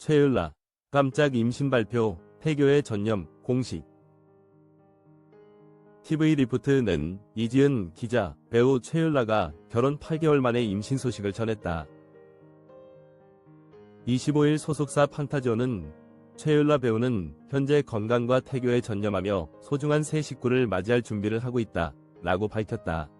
최율라 깜짝 임신 발표 태교의 전념 공식 TV 리포트는 이지은 기자, 배우 최율라가 결혼 8개월 만에 임신 소식을 전했다. 25일 소속사 판타지오는 최율라 배우는 현재 건강과 태교에 전념하며 소중한 새 식구를 맞이할 준비를 하고 있다. 라고 밝혔다.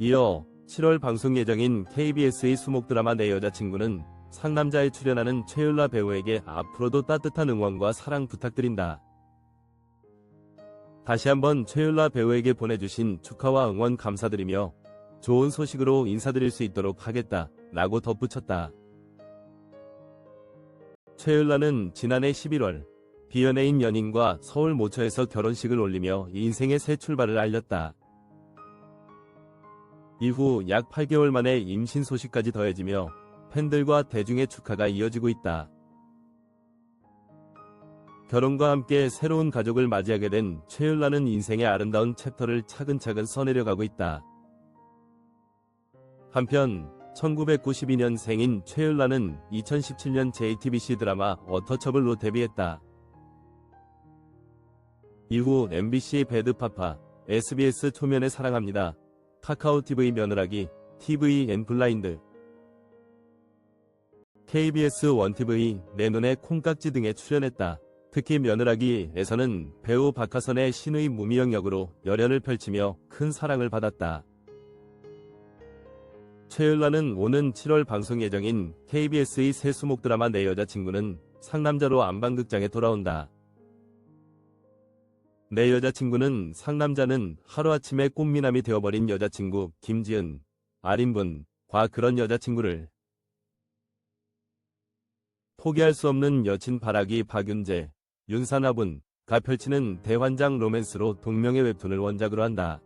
이어 7월 방송 예정인 KBS의 수목 드라마 내 여자친구는 상남자에 출연하는 최율라 배우에게 앞으로도 따뜻한 응원과 사랑 부탁드린다. 다시 한번 최율라 배우에게 보내주신 축하와 응원 감사드리며 좋은 소식으로 인사드릴 수 있도록 하겠다. 라고 덧붙였다. 최율라는 지난해 11월 비연예인 연인과 서울 모처에서 결혼식을 올리며 인생의 새 출발을 알렸다. 이후 약 8개월 만에 임신 소식까지 더해지며 팬들과 대중의 축하가 이어지고 있다. 결혼과 함께 새로운 가족을 맞이하게 된 최율라는 인생의 아름다운 챕터를 차근차근 써내려가고 있다. 한편 1992년 생인 최율라는 2017년 JTBC 드라마 어터처블로 데뷔했다. 이후 MBC 배드파파, SBS 초면에 사랑합니다. 카카오TV 며느라기, TVN 블라인드, KBS 원TV, 내 눈의 콩깍지 등에 출연했다. 특히 며느라기에서는 배우 박하선의 신의 무미영 역으로 열연을 펼치며 큰 사랑을 받았다. 최율라는 오는 7월 방송 예정인 KBS의 새 수목 드라마 내 여자친구는 상남자로 안방극장에 돌아온다. 내 여자친구는 상남자는 하루아침에 꽃미남이 되어버린 여자친구 김지은, 아린분과 그런 여자친구를 포기할 수 없는 여친 바라기 박윤재, 윤사나분가 펼치는 대환장 로맨스로 동명의 웹툰을 원작으로 한다.